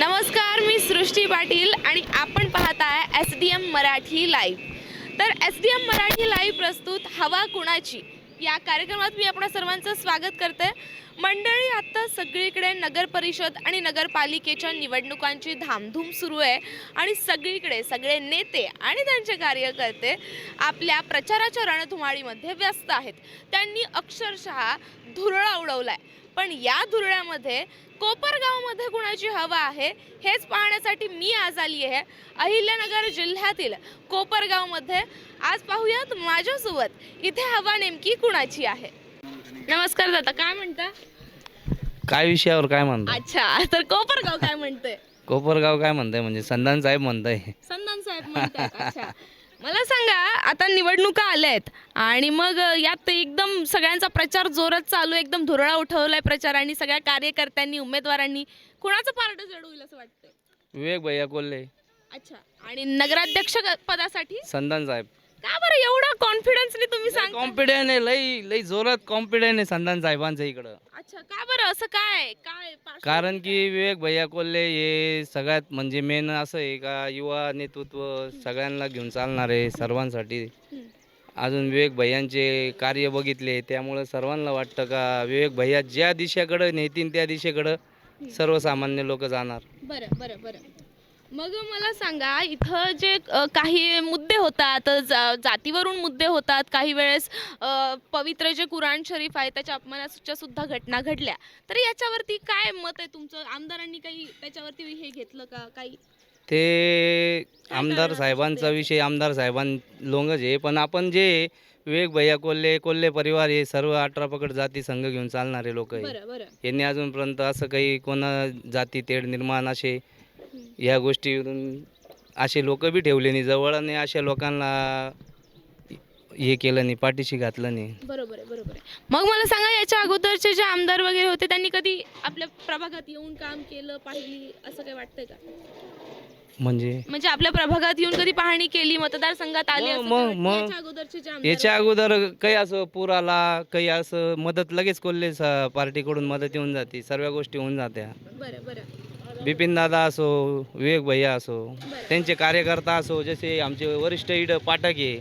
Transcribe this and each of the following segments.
नमस्कार मी सृष्टी पाटील आणि आपण पाहत आहे S D M Marathi live. तर S D M Marathi live प्रस्तुत हवा कुणाची? या कार्यक्रमात मी आपणा सर्वांचं स्वागत करते. मंडळी आत्ता सगळीकडे नगर परिषद आणि नगरपालिकेच्या निवडणुकांची धामधूम सुरू आहे आणि सगळीकडे सगळे नेते आणि त्यांचे कार्यकर्ते आपल्या प्रचाराच्या रणधुमाळीमध्ये व्यस्त आहेत. त्यांनी अक्षरशः धुरळा उडवला आहे पण या धुरळ्यामध्ये कोपरगावमध्ये कुणाची हवा आहे हेच पाहण्यासाठी मी आज आली आहे अहिल्यानगर जिल्ह्यातील कोपरगावमध्ये. आज पाहूयात माझ्यासोबत इथे हवा नेमकी कुणाची आहे? नमस्कार दादा काय म्हणता? काय विषयावर काय म्हणतो? अच्छा तर कोपरगाव काय म्हणतंय? कोपरगाव काय म्हणताय? म्हणजे संधान साहेब म्हणताय. संधान साहेब म्हणतात अच्छा. मला सांगा आता निवडणुका आल्या आहेत आणि मग यात एकदम सगळ्यांचा प्रचार जोरात चालू आहे एकदम धुरळा उठवलाय प्रचार आणि सगळ्या कार्यकर्त्यांनी उमेदवारांनी कुणाचं पारड जड होईल असं वाटतंय? विवेक भैया कोल्हे. अच्छा. आणि नगराध्यक्ष पदासाठी? संधान साहेब. का बरं एवढा कॉन्फिडन्सली तुम्ही सांगता? कॉन्फिडंट आहे लई लई जोरात कॉन्फिडंट आहे संधान साहेबांचं इकडं. अच्छा का बरं? असं काय? काय कारण की विवेक भैया कोल्हे हे सगळ्यात म्हणजे मेन असं आहे का युवा नेतृत्व सगळ्यांना घेऊन चालणार आहे सर्वांसाठी. अजून विवेक भैयांचे कार्य बघितले त्यामुळं सर्वांना वाटतं का विवेक भैया ज्या दिशेकडं नेतील त्या दिशेकडं सर्वसामान्य लोक जाणार. बरं बरं बरं. मग मला सांगा इथं जे अ, काही मुद्दे होतात जा जातीवरून मुद्दे होतात काही वेळेस अ, पवित्र जे कुराण शरीफ आहे त्याच्या अपमानाच्या सुद्धा घटना घडल्या. तर याच्यावरती काय मत आहे तुमचं? आमदारांनी काही त्याच्यावरती हे घेतलं का? काही ते आमदार साहेबांचा विषय आमदार साहेबां लोंगच आहे. पण आपण जे विवेक भैया कोल्हे कोल्हे परिवार हे सर्व अठरा पकड जाती संघ घेऊन चालणारे लोक आहे. बरं बरं. यांनी अजूनपर्यंत असं काही कोणा जाती तेढ निर्माण असे या गोष्टीवरून असे लोक बी ठेवले नाही. जवळ आणि अशा लोकांना हे केलं नाही पाठीशी घातलं नाही. बरोबर आहे बरोबर आहे. मग मला सांगा याच्या अगोदरचे जे आमदार वगैरे होते त्यांनी कधी आपल्या प्रभागात येऊन काम केलं पाहिली असं काही वाटतंय का? म्हणजे? म्हणजे आपल्या प्रभागात येऊन कधी पाहणी केली मतदारसंघात आले मग- असं मग- काही? मग. याच्या अगोदरचे जे आमदार याच्या अगोदर काही असं पूर आला काही असं मदत लगेच कोल्हे स- पार्टीकडून मदत येऊन जाते सर्व गोष्टी होऊन जात्या. बरं बरं. बिपिन दादा असो विवेक भैया असो त्यांचे कार्यकर्ता असो जसे आमचे वरिष्ठ इड पाठक आहे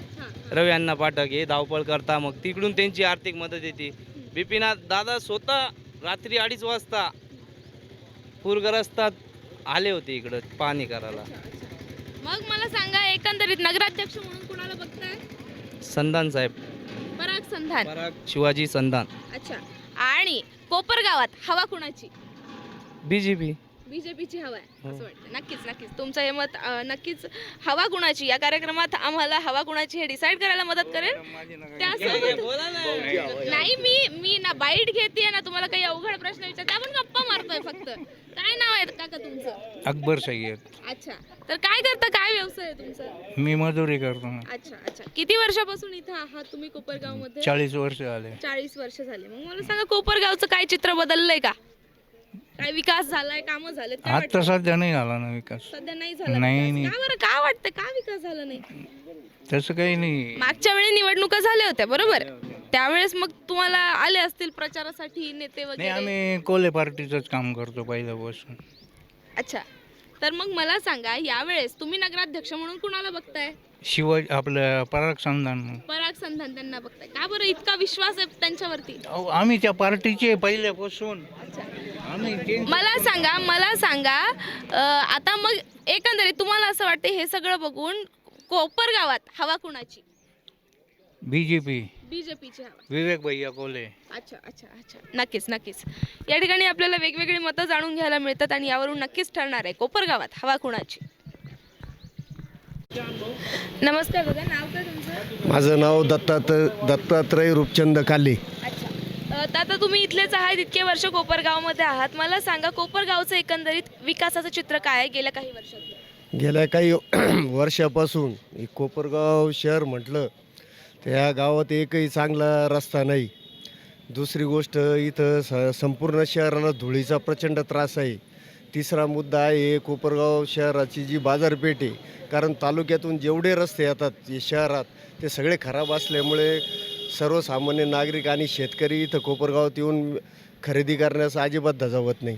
रवी अण्णा पाठक हे धावपळ करता मग तिकडून त्यांची आर्थिक मदत येते. बिपिना दादा स्वतः रात्री अडीच वाजता पूरग्रस्तात आले होते इकडं पाहणी करायला. मग मला सांगा एकंदरीत नगराध्यक्ष म्हणून कुणाला बघताय? संधान साहेब. पराग संधान. पराग शिवाजी संधान. अच्छा. आणि कोपर गावात हवा कुणाची? B J P. बीजेपीची हवा आहे हो. असं वाटतं नक्कीच नक्कीच. तुमचं हे मत अं, नक्कीच हवा कुणाची? या कार्यक्रमात आम्हाला हवा कुणाची हे डिसाईड करायला मदत करेल. त्यासोबत नाही मी मी ना बाईट घेते ना तुम्हाला काही अवघड प्रश्न विचारते आपण गप्पा मारतोय फक्त. काय नाव आहे काका तुमचं? अकबर सय्यद. अच्छा. तर काय करता? काय व्यवसाय आहे तुमचा? मी मजुरी करतो अच्छा अच्छा. किती वर्षापासून इथं आहात तुम्ही कोपरगावमध्ये चाळीस वर्ष आले चाळीस वर्ष झाले. मग मला सांगा कोपरगावचं काय चित्र बदललंय का? काय विकास झालाय कामं झालेत काय वाटतं? सध्या नाही झाला ना विकास. सध्या नाही झाला नाही, विकास. नाही. का बरं? का वाटतं? का विकास झाला नाही? तसं काही नाही. मागच्या वेळी निवडणुका झाल्या होत्या बरोबर? त्यावेळेस मग तुम्हाला आले असतील प्रचारासाठी नेते नाही वगैरे? आम्ही कोल्हे पार्टीचंच काम करतो पहिल्यापासून. अच्छा. तर मग मला सांगा यावेळेस तुम्ही नगराध्यक्ष म्हणून कुणाला बघताय? शिवाजी आपलं पराग संधान पराग संधान त्यांना बघताय. का बरं? इतका विश्वास आहे त्यांच्यावरती? अहो, आम्ही त्या पार्टीचे पहिल्यापासून. अच्छा. मला सांगा मला सांगा आता मग एकंदरीत तुम्हाला असं वाटतं हे सगळं बघून कोपर गावात हवा कुणाची? बीजेपी बीजेपीची हवा. विवेक भैया कोल्हे. अच्छा अच्छा अच्छा. नक्कीच नक्कीच. या ठिकाणी आपल्याला वेगवेगळी मतं जाणून घ्यायला मिळतात आणि यावरून नक्कीच ठरणार आहे कोपर गावात हवा कुणाची? नमस्कार बघा नाव काय तुमचं? माझं नाव दत्तात दत्तात्रय रूपचंद काले आता तुम्ही इथलेच आहात इतके वर्ष कोपरगावमध्ये आहात. मला सांगा कोपरगावचं एकंदरीत विकासाचं चित्र काय आहे गेल्या काही वर्षात? गेल्या काही वर्षापासून हे कोपरगाव शहर म्हटलं तर या गावात एकही चांगला रस्ता नाही. दुसरी गोष्ट इथं स संपूर्ण शहराला धुळीचा प्रचंड त्रास आहे. तिसरा मुद्दा आहे कोपरगाव शहराची जी बाजारपेठ आहे कारण तालुक्यातून जेवढे रस्ते येतात जे शहरात ते सगळे खराब असल्यामुळे सर्वसामान्य नागरिक आणि शेतकरी इथं कोपरगावात येऊन खरेदी करण्यास अजिबात धजावत नाही.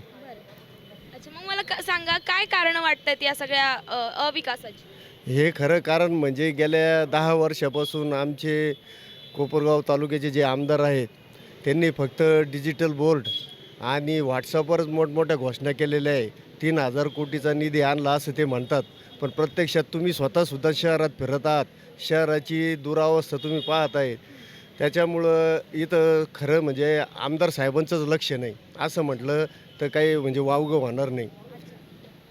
अच्छा मग मला का- सांगा काय कारण वाटतात या सगळ्या अ, अविकासाची? हे खरं कारण म्हणजे गेल्या दहा वर्षापासून आमचे कोपरगाव तालुक्याचे जे आमदार आहेत त्यांनी फक्त डिजिटल बोर्ड आणि व्हॉट्सअपवरच मोठमोठ्या घोषणा केलेल्या आहे. तीन हजार कोटीचा निधी आणला असं ते म्हणतात. पण प्रत्यक्षात तुम्ही स्वतःसुद्धा शहरात फिरत आहात. शहराची दुरावस्था तुम्ही पाहत आहेत. त्याच्यामुळं इथं खरं म्हणजे आमदार साहेबांचंच लक्ष नाही. असं म्हटलं तर काही म्हणजे वावगं होणार नाही.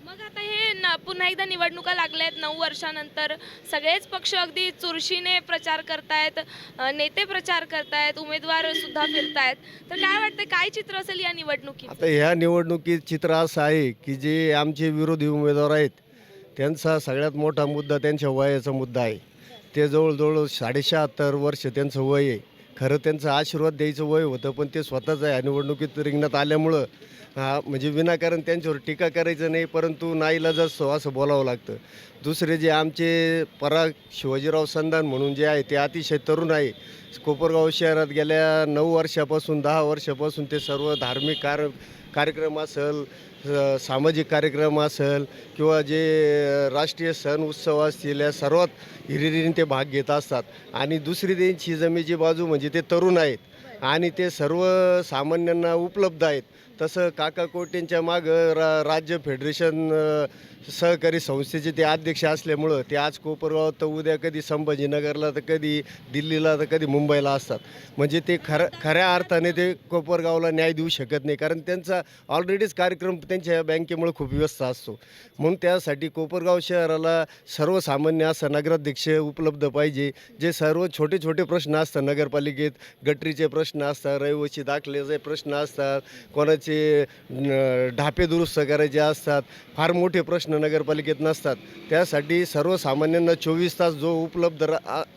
मग आता हे न- पुन्हा एकदा निवडणुका लागल्या आहेत नऊ वर्षानंतर. सगळेच पक्ष अगदी चुरशीने प्रचार करतायत अ, नेते प्रचार करतायत उमेदवार सुद्धा फिरतायत. तर काय वाटतं काय चित्र असेल या निवडणुकीत आता ह्या निवडणुकीत चित्र असं आहे की जे आमचे विरोधी उमेदवार आहेत त्यांचा सगळ्यात मोठा मुद्दा त्यांच्या वयाचा मुद्दा आहे. ते जवळजवळ साडेशहात्तर वर्ष त्यांचं वय आहे. खरं त्यांचं आशीर्वाद द्यायचं वय होतं पण ते स्वतःच आहे. निवडणुकीत रिंगणात आल्यामुळं हा म्हणजे विनाकारण त्यांच्यावर टीका करायचं नाही परंतु नाईलाज असतो असं बोलावं लागतं. दुसरे जे आमचे पराग शिवाजीराव संधान म्हणून जे आहे ते अतिशय तरुण आहे. कोपरगाव शहरात गेल्या नऊ वर्षापासून दहा वर्षापासून ते सर्व धार्मिक कार कार्यक्रम असेल सामाजिक कार्यक्रम असेल किंवा जे राष्ट्रीय सण उत्सव असतील या सर्वात हिरिरीने ते भाग घेत असतात. आणि दुसरी त्यांची जमेची बाजू म्हणजे ते तरुण आहेत. आणि ते सर्व सामान्यांना उपलब्ध आहेत. तसं काका कोटेंच्या मागं रा राज्य फेडरेशन सहकारी संस्थेचे ते अध्यक्ष असल्यामुळं ते आज कोपरगाव तर उद्या कधी संभाजीनगरला तर कधी दिल्लीला तर कधी मुंबईला असतात. म्हणजे ते खरं खऱ्या अर्थाने ते कोपरगावला न्याय देऊ शकत नाही. कारण त्यांचा ऑलरेडीच कार्यक्रम त्यांच्या बँकेमुळे खूप व्यस्त असतो. म्हणून त्यासाठी कोपरगाव शहराला सर्वसामान्य असं नगराध्यक्ष उपलब्ध पाहिजे. जे सर्व छोटे छोटे प्रश्न असतात नगरपालिकेत गटरीचे प्रश्न असतात रहिवासी दाखल्याचे प्रश्न असतात कोणाचे न- ढापे दुरुस्त करायचे असतात फार मोठे प्रश्न नगरपालिकेत नसतात. त्यासाठी सर्वसामान्यांना चोवीस तास जो उपलब्ध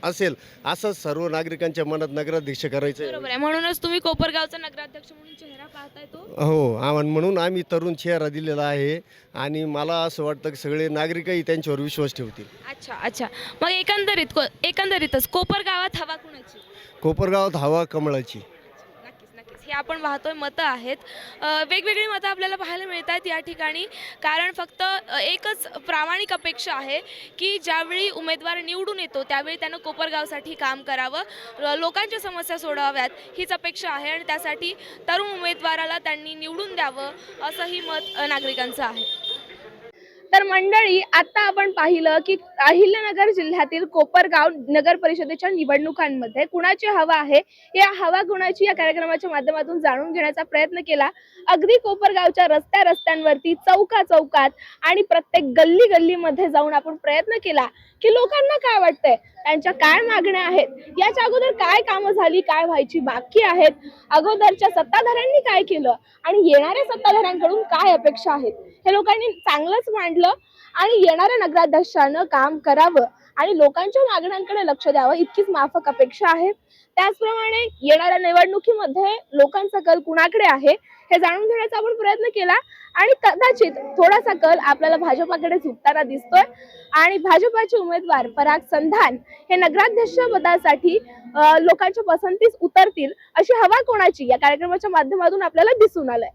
असेल असंच सर्व नागरिकांच्या मनात नगराध्यक्ष करायचं बरोबर आहे. म्हणूनच तुम्ही कोपरगावचा नगराध्यक्ष म्हणून चेहरा पाहताय तो. हो आम्हा- म्हणून आम्ही तरुण चेहरा दिलेला आहे आणि मला असं वाटतं की सगळे नागरिकही त्यांच्यावर विश्वास ठेवतील. अच्छा अच्छा. मग एकंदरीत को- एकंदरीतच कोपर गावात हवा कुणाची? कोपरगावात हवा कमळाची. की आपण पाहतोय मतं आहेत. वेगवेगळी मतं आपल्याला पाहायला मिळत आहेत या ठिकाणी. कारण फक्त एकच प्रामाणिक अपेक्षा आहे की ज्यावेळी उमेदवार निवडून येतो त्यावेळी त्यानं कोपरगावसाठी काम करावं. लोकांच्या समस्या सोडवाव्यात हीच अपेक्षा आहे आणि त्यासाठी तरुण उमेदवाराला त्यांनी निवडून द्यावं असंही मत नागरिकांचं आहे. तर मंडळी आता आपण पाहिलं की अहिल्यानगर जिल्ह्यातील कोपरगाव नगर परिषदेच्या निवडणुकांमध्ये कुणाची हवा आहे? या हवा कुणाची? या कार्यक्रमाच्या माध्यमातून जाणून घेण्याचा प्रयत्न केला. अगदी कोपरगावच्या रस्त्या रस्त्यांवरती चौका चौकात आणि प्रत्येक गल्ली गल्लीमध्ये जाऊन आपण प्रयत्न केला. की लोकांना काय वाटतंय? त्यांच्या काय मागण्या आहेत? याच्या अगोदर काय कामं झाली काय व्हायची बाकी आहेत? अगोदरच्या सत्ताधाऱ्यांनी काय केलं? आणि येणाऱ्या सत्ताधाऱ्यांकडून काय अपेक्षा आहेत? हे लोकांनी चांगलंच मांडलं आणि येणाऱ्या नगराध्यक्षानं काम करावं आणि लोकांच्या मागण्यांकडे लक्ष द्यावं इतकीच माफक अपेक्षा आहे. त्याचप्रमाणे येणाऱ्या निवडणुकीमध्ये लोकांचा कल कुणाकडे आहे हे जाणून घेण्याचा आपण प्रयत्न केला. आणि कदाचित थोडासा कल आपल्याला भाजपाकडे झुकताना दिसतोय. आणि भाजपाचे उमेदवार पराग संधान हे नगराध्यक्ष पदासाठी लोकांच्या पसंतीस उतरतील अशी हवा कोणाची? या कार्यक्रमाच्या माध्यमातून आपल्याला दिसून आलंय.